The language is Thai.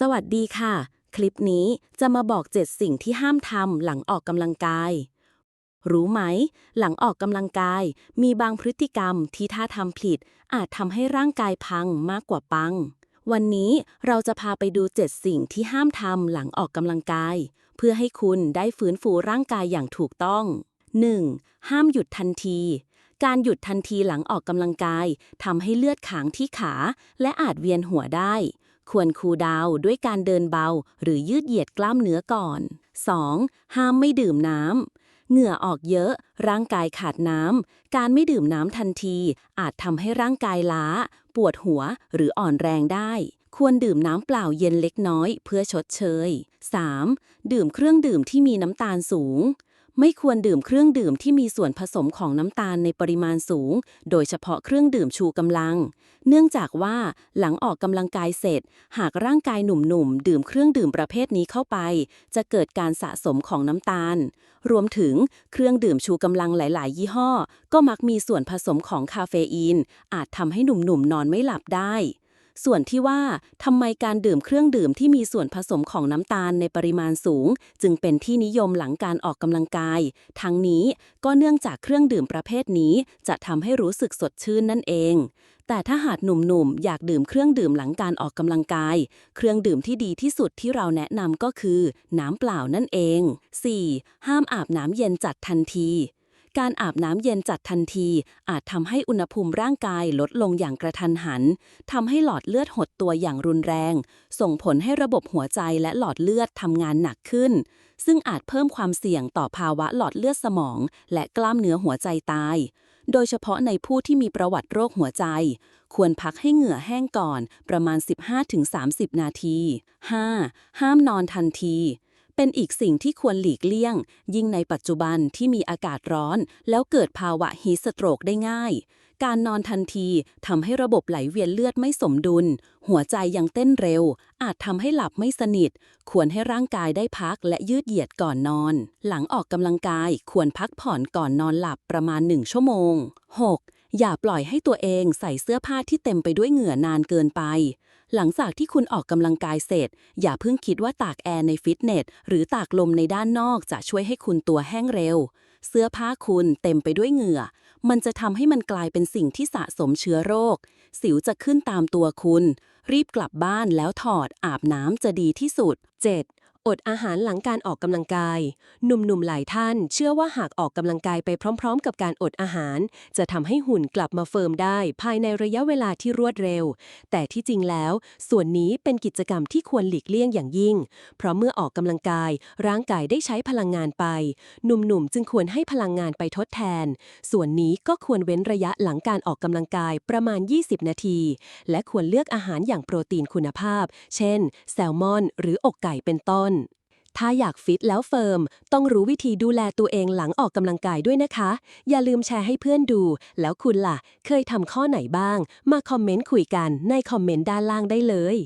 สวัสดีค่ะ คลิปนี้จะมาบอก 7 สิ่งที่ห้ามทำหลังออกกำลังกาย รู้ไหม หลังออกกำลังกาย มีบางพฤติกรรมที่ถ้าทำผิด อาจทำให้ร่างกายพังมากกว่าปัง วันนี้เราจะพาไปดู 7 สิ่งที่ห้ามทำหลังออกกำลังกาย เพื่อให้คุณได้ฟื้นฟูร่างกายอย่างถูกต้อง 1. ห้ามหยุดทันทีการหยุดทันทีหลังออกกำลังกายทำให้เลือดขังที่ขา และอาจเวียนหัวได้ ควรคูลดาวด้วยการเดินเบา หรือยืดเหยียดกล้ามเนื้อก่อน 2. ห้ามไม่ดื่มน้ำเหงื่อออกเยอะ ร่างกายขาดน้ำ การไม่ดื่มน้ำทันที อาจทำให้ร่างกายล้า ปวดหัวหรืออ่อนแรงได้ ควรดื่มน้ำเปล่าเย็นเล็กน้อย เพื่อชดเชย 3. ดื่มเครื่องดื่มที่มีน้ำตาลสูง ไม่ควรดื่มเครื่องดื่มที่มีส่วนผสมของน้ำตาลในปริมาณสูง โดยเฉพาะเครื่องดื่มชูกำลัง เนื่องจากว่าหลังออกกำลังกายเสร็จ หากร่างกายหนุ่มๆ ดื่มเครื่องดื่มประเภทนี้เข้าไป จะเกิดการสะสมของน้ำตาล รวมถึงเครื่องดื่มชูกำลังหลาย ๆ ยี่ห้อ ก็มักมีส่วนผสมของคาเฟอีน อาจทำให้หนุ่มๆนอนไม่หลับได้ ส่วนที่ว่าทำไมการดื่มเครื่องดื่มที่มีส่วนผสมของน้ำตาลในปริมาณสูง จึงเป็นที่นิยมหลังการออกกำลังกาย ทั้งนี้ก็เนื่องจากเครื่องดื่มประเภทนี้จะทำให้รู้สึกสดชื่นนั่นเอง แต่ถ้าหากหนุ่มๆ อยากดื่มเครื่องดื่มหลังการออกกำลังกาย เครื่องดื่มที่ดีที่สุดที่เราแนะนำก็คือ น้ำเปล่านั่นเอง 4. ห้ามอาบน้ำเย็นจัดทันที การอาบน้ำเย็นจัดทันที อาจทำให้อุณหภูมิร่างกายลดลงอย่างกระทันหันทำให้หลอดเลือดหดตัวอย่างรุนแรง ส่งผลให้ระบบหัวใจและหลอดเลือดทำงานหนักขึ้น ซึ่งอาจเพิ่มความเสี่ยงต่อภาวะหลอดเลือดสมอง และกล้ามเนื้อหัวใจตาย โดยเฉพาะในผู้ที่มีประวัติโรคหัวใจ ควรพักให้เหงื่อแห้งก่อน ประมาณ 15-30 นาที 5. ห้ามนอนทันที เป็นอีกสิ่งที่ควรหลีกเลี่ยง ยิ่งในปัจจุบันที่มีอากาศร้อน แล้วเกิดภาวะฮีสโตรกได้ง่าย การนอนทันทีทำให้ระบบไหลเวียนเลือดไม่สมดุล หัวใจยังเต้นเร็ว อาจทำให้หลับไม่สนิท ควรให้ร่างกายได้พักและยืดเหยียดก่อนนอน หลังออกกำลังกายควรพักผ่อนก่อนนอนหลับประมาณ 1 ชั่วโมง 6. อย่าปล่อยให้ตัวเองใส่เสื้อผ้าที่เต็มไปด้วยเหงื่อนานเกินไป หลังจากที่คุณออกกำลังกายเสร็จ อย่าเพิ่งคิดว่าตากแอร์ในฟิตเนสหรือตากลมในด้านนอกจะช่วยให้คุณตัวแห้งเร็ว เสื้อผ้าคุณเต็มไปด้วยเหงื่อ มันจะทำให้มันกลายเป็นสิ่งที่สะสมเชื้อโรค สิวจะขึ้นตามตัวคุณ รีบกลับบ้านแล้วถอดอาบน้ำจะดีที่สุด 7. อดอาหารหลังการออกกำลังกาย หนุ่มๆหลายท่าน เชื่อว่าหากออกกำลังกายไปพร้อม ๆ กับการอดอาหาร จะทำให้หุ่นกลับมาเฟิร์มได้ ภายในระยะเวลาที่รวดเร็ว แต่ที่จริงแล้ว ส่วนนี้เป็นกิจกรรมที่ควรหลีกเลี่ยงอย่างยิ่ง เพราะเมื่อออกกำลังกาย ร่างกายได้ใช้พลังงานไป หนุ่มๆจึงควรให้พลังงานไปทดแทน ส่วนนี้ก็ควรเว้นระยะหลังการออกกำลังกายประมาณ 20 นาที และควรเลือกอาหารอย่างโปรตีนคุณภาพ เช่น แซลมอน หรืออกไก่เป็นต้น ถ้าอยากฟิตแล้วเฟิร์ม ต้องรู้วิธีดูแลตัวเองหลังออกกำลังกายด้วยนะคะ อย่าลืมแชร์ให้เพื่อนดู แล้วคุณล่ะ เคยทำข้อไหนบ้าง มาคอมเมนต์คุยกันในคอมเมนต์ด้านล่างได้เลย